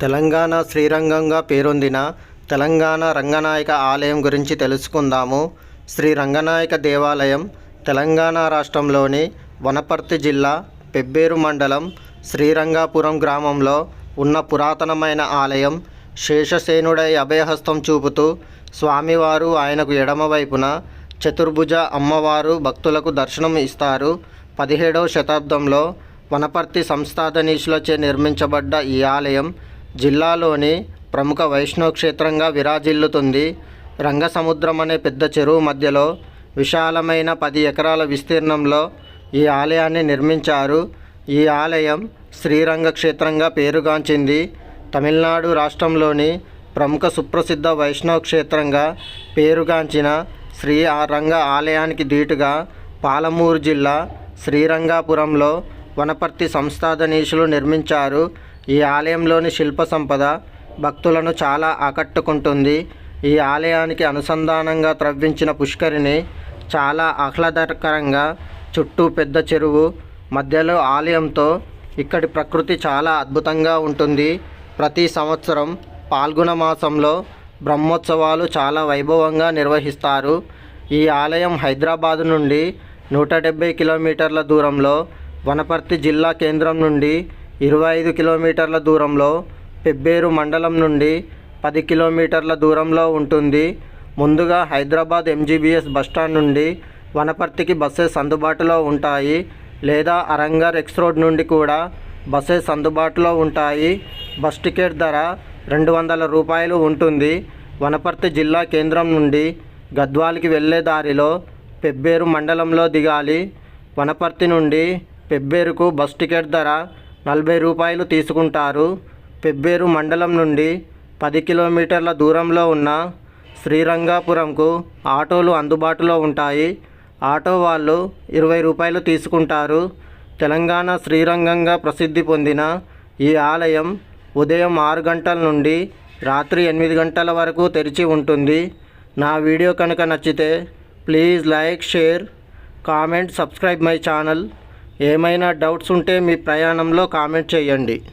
తెలంగాణ శ్రీరంగంగా పేరొందిన తెలంగాణ రంగనాయక ఆలయం గురించి తెలుసుకుందాము. శ్రీ రంగనాయక దేవాలయం తెలంగాణ రాష్ట్రంలోని వనపర్తి జిల్లా పెబ్బేరు మండలం శ్రీరంగాపురం గ్రామంలో ఉన్న పురాతనమైన ఆలయం శేషసేనుడై అభయహస్తం చూపుతూ స్వామివారు ఆయనకు ఎడమవైపున చతుర్భుజ అమ్మవారు భక్తులకు దర్శనం ఇస్తారు. పదిహేడవ శతాబ్దంలో వనపర్తి సంస్థాధనీశులచే నిర్మించబడ్డ ఈ ఆలయం జిల్లాలోని ప్రముఖ వైష్ణవ క్షేత్రంగా విరాజిల్లుతుంది. రంగసముద్రం అనే పెద్ద చెరువు మధ్యలో విశాలమైన పది ఎకరాల విస్తీర్ణంలో ఈ ఆలయాన్ని నిర్మించారు. ఈ ఆలయం శ్రీరంగ క్షేత్రంగా పేరుగాంచింది. తమిళనాడు రాష్ట్రంలోని ప్రముఖ సుప్రసిద్ధ వైష్ణవ క్షేత్రంగా పేరుగాంచిన శ్రీ ఆ రంగ ఆలయానికి దీటుగా పాలమూరు జిల్లా శ్రీరంగాపురంలో వనపర్తి సంస్థాధనీశులు నిర్మించారు. ఈ ఆలయంలోని శిల్ప సంపద భక్తులను చాలా ఆకట్టుకుంటుంది. ఈ ఆలయానికి అనుసంధానంగా త్రవ్వించిన పుష్కరిణి చాలా ఆహ్లాదకరంగా చుట్టూ పెద్ద చెరువు మధ్యలో ఆలయంతో ఇక్కడి ప్రకృతి చాలా అద్భుతంగా ఉంటుంది. ప్రతి సంవత్సరం పాల్గొన మాసంలో బ్రహ్మోత్సవాలు చాలా వైభవంగా నిర్వహిస్తారు. ఈ ఆలయం హైదరాబాదు నుండి నూట డెబ్బై కిలోమీటర్ల దూరంలో వనపర్తి జిల్లా కేంద్రం నుండి ఇరవై ఐదు కిలోమీటర్ల దూరంలో పెబ్బేరు మండలం నుండి పది కిలోమీటర్ల దూరంలో ఉంటుంది. ముందుగా హైదరాబాద్ ఎంజీబీఎస్ బస్టాండ్ నుండి వనపర్తికి బస్సెస్ అందుబాటులో ఉంటాయి. లేదా అరంగర్ ఎక్స్ రోడ్ నుండి కూడా బస్సెస్ అందుబాటులో ఉంటాయి. బస్ టికెట్ ధర రెండు వందల రూపాయలు ఉంటుంది. వనపర్తి జిల్లా కేంద్రం నుండి గద్వాల్కి వెళ్ళే దారిలో పెబ్బేరు మండలంలో దిగాలి. వనపర్తి నుండి పెబ్బేరుకు బస్ టికెట్ ధర నలభై రూపాయలు తీసుకుంటారు. పెబ్బేరు మండలం నుండి పది కిలోమీటర్ల దూరంలో ఉన్న శ్రీరంగాపురంకు ఆటోలు అందుబాటులో ఉంటాయి. ఆటో వాళ్ళు ఇరవై రూపాయలు తీసుకుంటారు. తెలంగాణ శ్రీరంగంగా ప్రసిద్ధి పొందిన ఈ ఆలయం ఉదయం ఆరు గంటల నుండి రాత్రి ఎనిమిది గంటల వరకు తెరిచి ఉంటుంది. నా వీడియో కనుక నచ్చితే please like share comment subscribe my channel. ఏమైనా డౌట్స్ ఉంటే మీ ప్రయాణంలో కామెంట్ చేయండి.